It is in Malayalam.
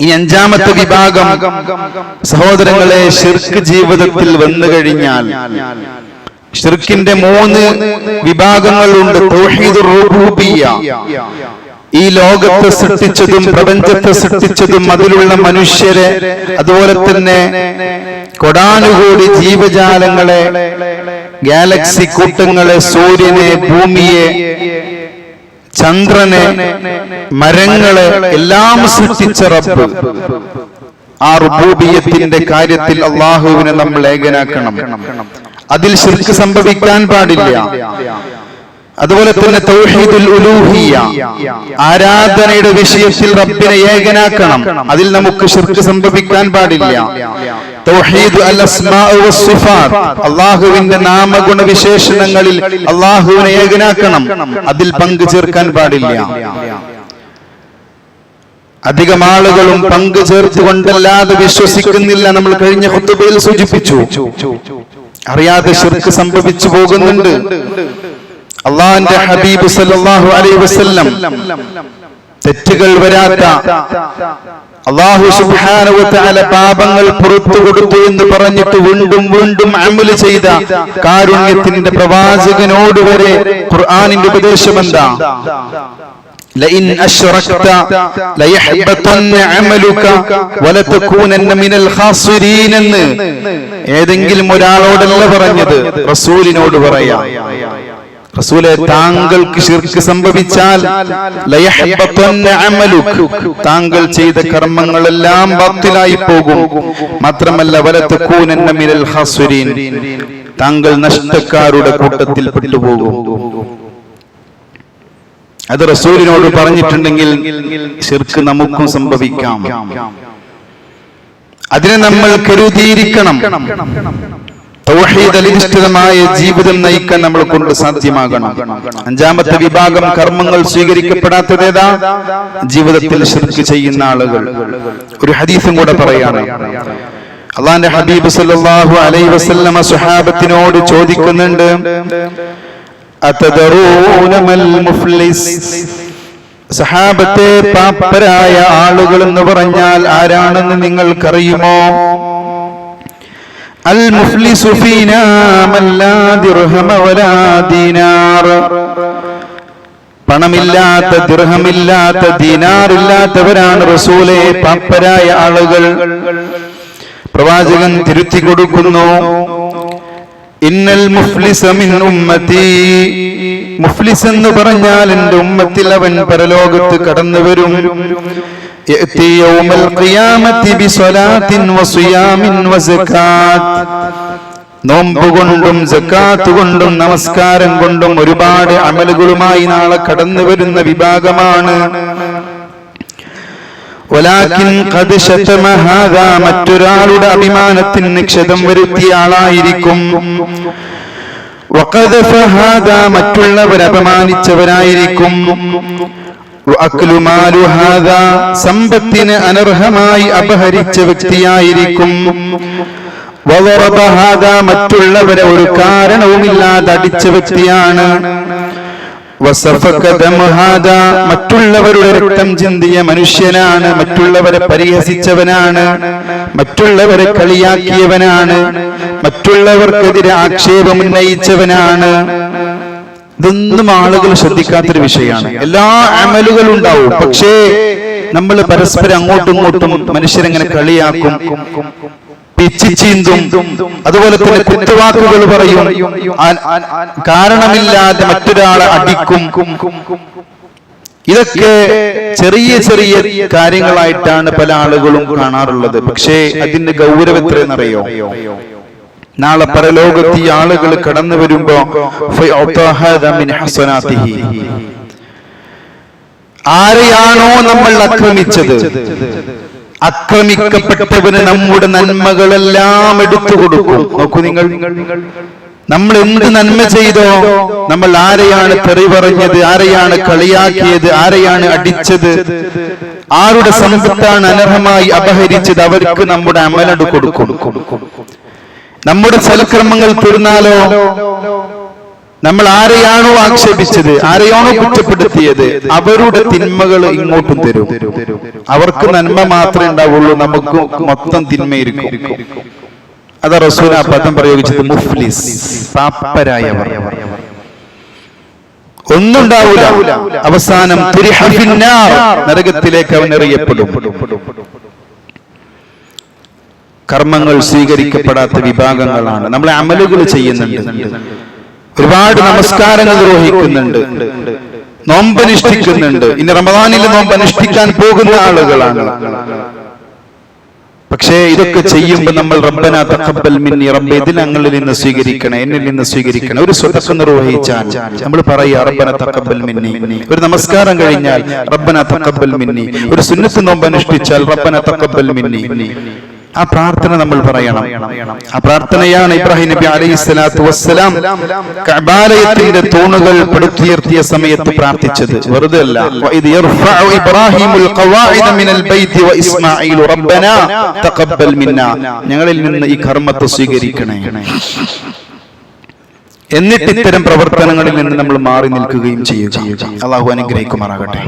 ഈ അഞ്ചാമത്തെ വിഭാഗം സഹോദരങ്ങളെ ഷിർക്ക് ജീവിതത്തിൽ വന്നു കഴിഞ്ഞാൽ ഷിർക്കിന്റെ മൂന്ന് വിഭാഗങ്ങളുണ്ട്. ഈ ലോകത്തെ സൃഷ്ടിച്ചതും പ്രപഞ്ചത്തെ സൃഷ്ടിച്ചതും അതിലുള്ള മനുഷ്യരെ അതുപോലെ തന്നെ കൊടാനുകൂടി ജീവജാലങ്ങളെ ഗാലക്സി കൂട്ടങ്ങളെ സൂര്യനെ ഭൂമിയെ ചന്ദ്രനെ മരങ്ങളെ എല്ലാം സൃഷ്ടിച്ച റബ്ബ്. ആ റുബൂബിയത്തിന്റെ കാര്യത്തിൽ അള്ളാഹുവിനെ നമ്മൾ ഏകനാക്കണം. അതിൽ ശിർക്ക് സംഭവിക്കാൻ പാടില്ല. അതുപോലെ തന്നെ തൗഹീദുൽ ആരാധനയുടെ വിഷയത്തിൽ റബ്ബിനെ ഏകനാക്കണം. അതിൽ നമുക്ക് ശിർക്ക് സംഭവിക്കാൻ പാടില്ല. അള്ളാഹുവിന്റെ നാമഗുണ വിശേഷണങ്ങളിൽ അള്ളാഹുവിനെ ഏകനാക്കണം. അതിൽ പങ്കു ചേർക്കാൻ പാടില്ല. അധികം ആളുകളും പങ്കു ചേർത്തുകൊണ്ടല്ലാതെ വിശ്വസിക്കുന്നില്ല നമ്മൾ കഴിഞ്ഞ ഹുത്തുബയിൽ സൂചിപ്പിച്ചു. അറിയാതെ ശിർക്ക് സംഭവിച്ചു പോകുന്നുണ്ട്. അള്ളാഹിന്റെ ഹബീബ് സല്ലല്ലാഹു അലൈഹി വസല്ലം തെറ്റുകൾ വരാത്ത അള്ളാഹു സുബ്ഹാനഹു വതആല പാപങ്ങൾ പുറത്തു കൊടുത്തു എന്ന് പറഞ്ഞിട്ട് വീണ്ടും വീണ്ടും അമല് ചെയ്ത കാരുണ്യത്തിന്റെ പ്രവാചകനോട് വരെ ഖുർആനിന്റെ ഉപദേശം എന്താ لئن أشركت ليحبطن عملك ولتكونن من الخاسرين എന്ന് ഏതെങ്കിലും ഒരാളോടല്ല പറഞ്ഞത് റസൂലിനോട് പറയാം റസൂലെ താങ്കൾക്ക് ശിർക്ക് സംഭവിച്ചാൽ താങ്കൾ ചെയ്ത കർമ്മങ്ങളെല്ലാം ബാത്തിലായി പോകും. മാത്രമല്ല വലത്തക്കൂനന്ന മിനൽ താങ്കൾ നഷ്ടക്കാരുടെ കൂട്ടത്തിൽ പെട്ടുപോകും. അത് റസൂലിനോട് പറഞ്ഞിട്ടുണ്ടെങ്കിൽ ശിർക്ക് നമുക്കും സംഭവിക്കാം. അതിനെ നമ്മൾ കരുതിയിരിക്കണം. തൗഹീദ് അധിഷ്ഠിതമായ ജീവിതം നയിക്കാൻ നമ്മൾ കൊണ്ട് സാധ്യമാകണം. അഞ്ചാമത്തെ വിഭാഗം കർമ്മങ്ങൾ സ്വീകരിക്കപ്പെടാത്തതേതാ ജീവിതത്തിൽ ശിർക്ക് ചെയ്യുന്ന ആളുകൾ. ഒരു ഹദീസും കൂടെ പറയാണ്. അള്ളാന്റെ ഹബീബ് സല്ലല്ലാഹു അലൈഹി വസല്ലമ സുഹാബത്തിനോട് ചോദിക്കുന്നുണ്ട് അതദറൂന മൽ മുഫ്ലിസ്? സഹാബത്തെ പാപ്പരായ ആളുകൾ എന്ന് പറഞ്ഞാൽ ആരാണെന്ന് നിങ്ങൾക്കറിയുമോ? പണമില്ലാത്ത ദിർഹമില്ലാത്ത ദിനാറില്ലാത്തവരാണ് റസൂലെ പാപ്പരായ ആളുകൾ. പ്രവാചകൻ തിരുത്തി കൊടുക്കുന്നു. ഇന്നൽ മുഫ്ലിസ മിൻ ഉമ്മത്തി. മുഫ്ലിസ് എന്ന് പറഞ്ഞാൽ എന്റെ ഉമ്മത്തിൽ അവൻ പരലോകത്ത് കടന്നു വരും യഅതി يوم ഖിയാമത്തി ബിസ്വലാത്തിൻ വസിയാമിൻ വസകാത്ത് നോമ്പ് കൊണ്ടും സക്കാത്ത് കൊണ്ടും നമസ്കാരം കൊണ്ടും ഒരുപാട് അമലുകളുമായി നാളെ കടന്നു വരുന്ന വിഭാഗമാണ് മറ്റൊരാളുടെ അഭിമാനത്തിന് നിക്ഷതം വരുത്തിയ ആളായിരിക്കും. മറ്റുള്ളവർ അപമാനിച്ചവരായിരിക്കും. സമ്പത്തിനെ അനർഹമായി അപഹരിച്ച വ്യക്തിയായിരിക്കും. മറ്റുള്ളവരെ ഒരു കാരണവുമില്ലാതെ അടിച്ച വ്യക്തിയാണ്. മറ്റുള്ളവരുടെ രക്തം ചിന്തിയ മനുഷ്യനാണ് മറ്റുള്ളവരെ പരിഹസിച്ചവനാണ് മറ്റുള്ളവരെ കളിയാക്കിയവനാണ് മറ്റുള്ളവർക്കെതിരെ ആക്ഷേപം ഉന്നയിച്ചവനാണ്. ഇതൊന്നും ആളുകൾ ശ്രദ്ധിക്കാത്തൊരു വിഷയമാണ്. എല്ലാ അമലുകളും ഉണ്ടാവും. പക്ഷേ നമ്മൾ പരസ്പരം അങ്ങോട്ടും ഇങ്ങോട്ടും മനുഷ്യരെങ്ങനെ കളിയാക്കും പിച്ചിചീന്തും അതുപോലെ തന്നെ കുറ്റവാക്കുകൾ പറയും. കാരണമില്ലാതെ മറ്റൊരാളെ അടിക്കും. ഇതൊക്കെ ചെറിയ ചെറിയ കാര്യങ്ങളായിട്ടാണ് പല ആളുകളും കാണാറുള്ളത്. പക്ഷേ അതിന്റെ ഗൗരവം എത്രയെന്നറിയോ? നാളെ പരലോകത്ത് ഈ ആളുകൾ കടന്നു വരുമ്പോ. ആരെയാണോ നമ്മൾ ആക്രമിച്ചത്? ആക്രമിക്കപ്പെട്ടവന് നമ്മുടെ നന്മകളെല്ലാം എടുത്തു കൊടുക്കും. നോക്കൂ നിങ്ങൾ നമ്മൾ എന്ത് നന്മ ചെയ്തോ നമ്മൾ ആരെയാണ് തെറി പറഞ്ഞത് ആരെയാണ് കളിയാക്കിയത് ആരെയാണ് അടിച്ചത് ആരുടെ സമ്പത്താണ് അനർഹമായി അപഹരിച്ചത് അവർക്ക് നമ്മുടെ അമലട് കൊടുക്കും. നമ്മുടെ സൽക്രമങ്ങൾ തീർന്നാലോ? നമ്മൾ ആരെയാണോ ആക്ഷേപിച്ചത് ആരെയാണോ കുറ്റപ്പെടുത്തിയത് അവരുടെ തിന്മകൾ ഇങ്ങോട്ടും തരും. അവർക്ക് നന്മ മാത്രമേ ഉണ്ടാവുള്ളൂ നമുക്ക് മൊത്തം തിന്മയിരിക്കും. അതാ റസൂൽ ആ പദം പ്രയോഗിച്ചത് മുഫ്ലിസ് പാപ്പരായവർ. ഒന്നുണ്ടാവൂല അവസാനം. നരകത്തിലേക്ക് അവൻ എറിയപ്പെടും. കർമ്മങ്ങൾ സ്വീകരിക്കപ്പെടാത്ത വിഭാഗങ്ങളാണ്. നമ്മൾ അമലുകൾ ചെയ്യുന്നുണ്ട്. ഒരുപാട് നമസ്കാരങ്ങൾ നിർവഹിക്കുന്നുണ്ട് നോമ്പനുഷ്ഠിക്കുന്നുണ്ട് ഇനി റമദാനിൽ നോമ്പ് അനുഷ്ഠിക്കാൻ പോകുന്ന ആളുകളാണ്. പക്ഷേ ഇതൊക്കെ ചെയ്യുമ്പോൾ നമ്മൾ റബ്ബന തഖബ്ബൽ മിന്നി റബ്ബ് ഇതിൽ ഞങ്ങളിൽ നിന്ന് സ്വീകരിക്കണം എന്നിൽ നിന്ന് സ്വീകരിക്കണം. ഒരു സ്വതക്ക നിർവഹിച്ചാൽ നമ്മൾ പറയുക റബ്ബന തഖബ്ബൽ മിന്നി. ഒരു നമസ്കാരം കഴിഞ്ഞാൽ റബ്ബന തഖബ്ബൽ മിന്നി. ഒരു സുന്നത്ത് നോമ്പ് അനുഷ്ഠിച്ചാൽ റബ്ബന തഖബ്ബൽ മിന്നി. ആ പ്രാർത്ഥന നമ്മൾ പറയണം. ആ പ്രാർത്ഥനയാണ് ഇബ്രാഹിം നബി അലൈഹി സ്വലാത്തു വസ്സലാം കബാലയത്തിന്റെ തൂണുകൾ പടുത്തുയർത്തിയ സമയത്ത് പ്രാർത്ഥിച്ചത്. വെറുതെ അല്ല. ഞങ്ങളിൽ നിന്ന് ഈ കർമ്മത്തെ സ്വീകരിക്കണേ. എന്നിട്ട് ഇത്തരം പ്രവർത്തനങ്ങളിൽ നിന്ന് നമ്മൾ മാറി നിൽക്കുകയും ചെയ്യുക. അള്ളാഹു അനുഗ്രഹിക്കുമാറാകട്ടെ.